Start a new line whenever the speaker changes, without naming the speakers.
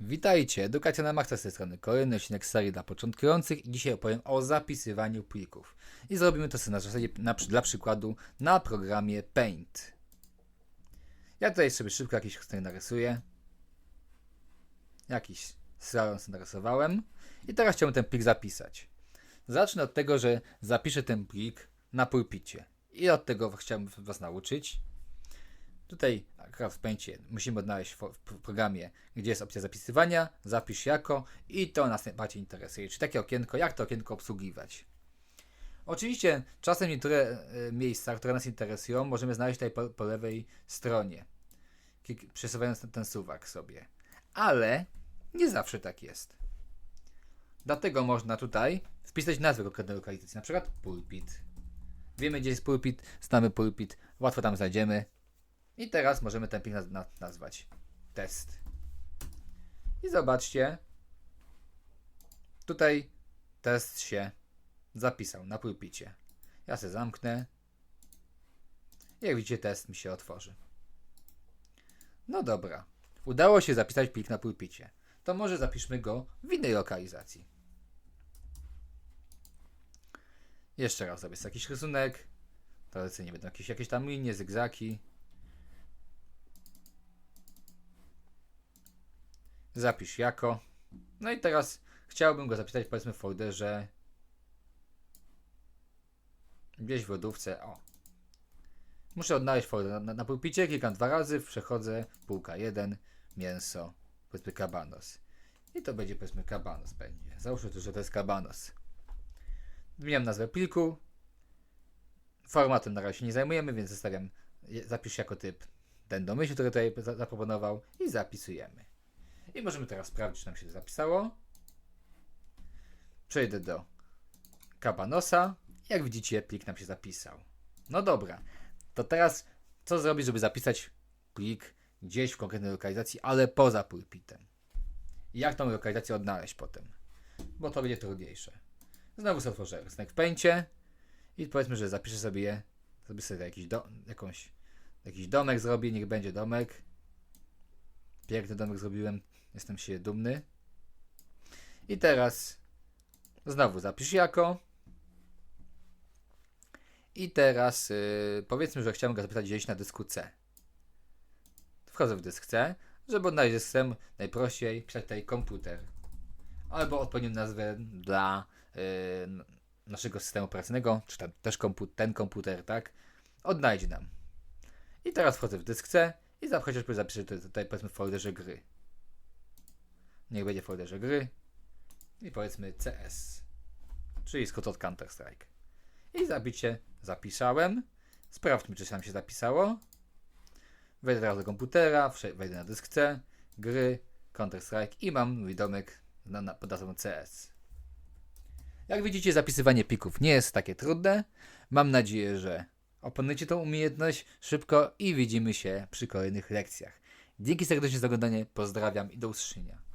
Witajcie, Edukacja na Maksa z tej strony. Kolejny odcinek serii dla początkujących i dzisiaj opowiem o zapisywaniu plików. I zrobimy to sobie na zasadzie, na, dla przykładu, na programie Paint. Ja tutaj sobie szybko jakiś rysunek narysuję. Jakiś salon sobie narysowałem. I teraz chciałbym ten plik zapisać. Zacznę od tego, że zapiszę ten plik na pulpicie. I od tego chciałbym Was nauczyć. Tutaj w Paincie musimy odnaleźć w, programie, gdzie jest opcja zapisywania, zapisz jako i to nas najbardziej interesuje. Czy takie okienko, jak to okienko obsługiwać. Oczywiście czasem niektóre e, miejsca, które nas interesują, możemy znaleźć tutaj po, po lewej stronie, przesuwając ten, ten suwak sobie. Ale nie zawsze tak jest. Dlatego można tutaj wpisać nazwę konkretnej lokalizacji, na przykład pulpit. Wiemy, gdzie jest pulpit, znamy pulpit, łatwo tam znajdziemy. I teraz możemy ten plik naz- na- nazwać test. I zobaczcie, tutaj test się zapisał na pulpicie. Ja se zamknę. Jak widzicie, test mi się otworzy. No dobra. Udało się zapisać plik na pulpicie. To może zapiszmy go w innej lokalizacji. Jeszcze raz zrobię jakiś rysunek. To lecę nie będą jakieś, jakieś tam linie, zygzaki. Zapisz jako. No i teraz chciałbym go zapisać powiedzmy w folderze gdzieś w lodówce. O. Muszę odnaleźć folder na, na, pulpicie, klikam dwa razy, przechodzę, półka 1, mięso, powiedzmy kabanos. I to będzie powiedzmy kabanos będzie. Załóżmy tu, że to jest kabanos. Zmieniam nazwę pliku. Formatem na razie się nie zajmujemy, więc zostawiam zapisz jako typ ten domyśl, który tutaj za- zaproponował i zapisujemy. I możemy teraz sprawdzić, czy nam się zapisało. Przejdę do Kabanosa. Jak widzicie, plik nam się zapisał. No dobra, to teraz co zrobić, żeby zapisać plik gdzieś w konkretnej lokalizacji, ale poza pulpitem? Jak tą lokalizację odnaleźć potem? Bo to będzie trudniejsze. Znowu sobie otworzę w pęcie i powiedzmy, że zapiszę sobie je, zrobię sobie jakiś, do, jakąś, jakiś domek zrobię, niech będzie domek. Piękny domek zrobiłem, jestem się dumny. I teraz znowu zapisz jako. I teraz yy, powiedzmy, że chciałem go zapisać gdzieś na dysku C. Wchodzę w dysk C, żeby odnaleźć C najprościej pisać tutaj komputer. Albo odpowiednią nazwę dla yy, naszego systemu operacyjnego, czy tam też kompu ten komputer, tak? Odnajdzie nam. I teraz wchodzę w dysk C i za- chociażby zapiszę tutaj, tutaj powiedzmy w folderze gry. Niech będzie w folderze gry. I powiedzmy CS. Czyli skrót od Counter Strike. I zabicie zapisałem. Sprawdźmy, czy nam się zapisało. Wejdę teraz do komputera, wejdę na dysk C, gry, Counter Strike i mam mój domek na, na, pod nazwą CS. Jak widzicie, zapisywanie plików nie jest takie trudne. Mam nadzieję, że opanujecie tą umiejętność szybko i widzimy się przy kolejnych lekcjach. Dzięki serdecznie za oglądanie, pozdrawiam i do usłyszenia.